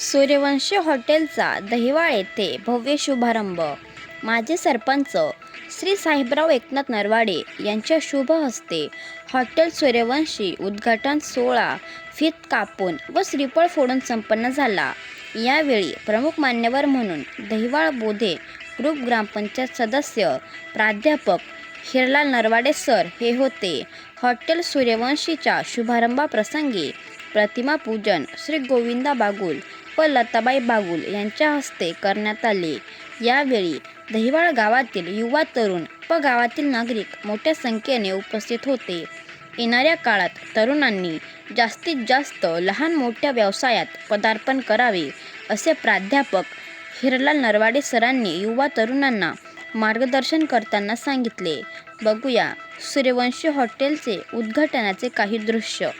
सूर्यवंशी हॉटेलचा दहिवाळ येथे भव्य शुभारंभ. माजी सरपंच श्री साहेबराव एकनाथ नरवाडे यांच्या शुभ हस्ते हॉटेल सूर्यवंशी उद्घाटन सोहळा फीत कापून व श्रीफळ फोडून संपन्न झाला. यावेळी प्रमुख मान्यवर म्हणून दहिवाळ बोधे ग्रुप ग्रामपंचायत सदस्य प्राध्यापक हिरलाल नरवाडे सर हे होते. हॉटेल सूर्यवंशीच्या शुभारंभाप्रसंगी प्रतिमा पूजन श्री गोविंदा बागुल व लताबाई बागुल यांच्या हस्ते करण्यात आले. यावेळी दहिवाळ गावातील युवा तरुण व गावातील नागरिक मोठ्या संख्येने उपस्थित होते. येणाऱ्या काळात तरुणांनी जास्तीत जास्त लहान मोठ्या व्यवसायात पदार्पण करावे असे प्राध्यापक हिरलाल नरवाडे सरांनी युवा तरुणांना मार्गदर्शन करताना सांगितले. बघूया सूर्यवंशी हॉटेलचे उद्घाटनाचे काही दृश्य.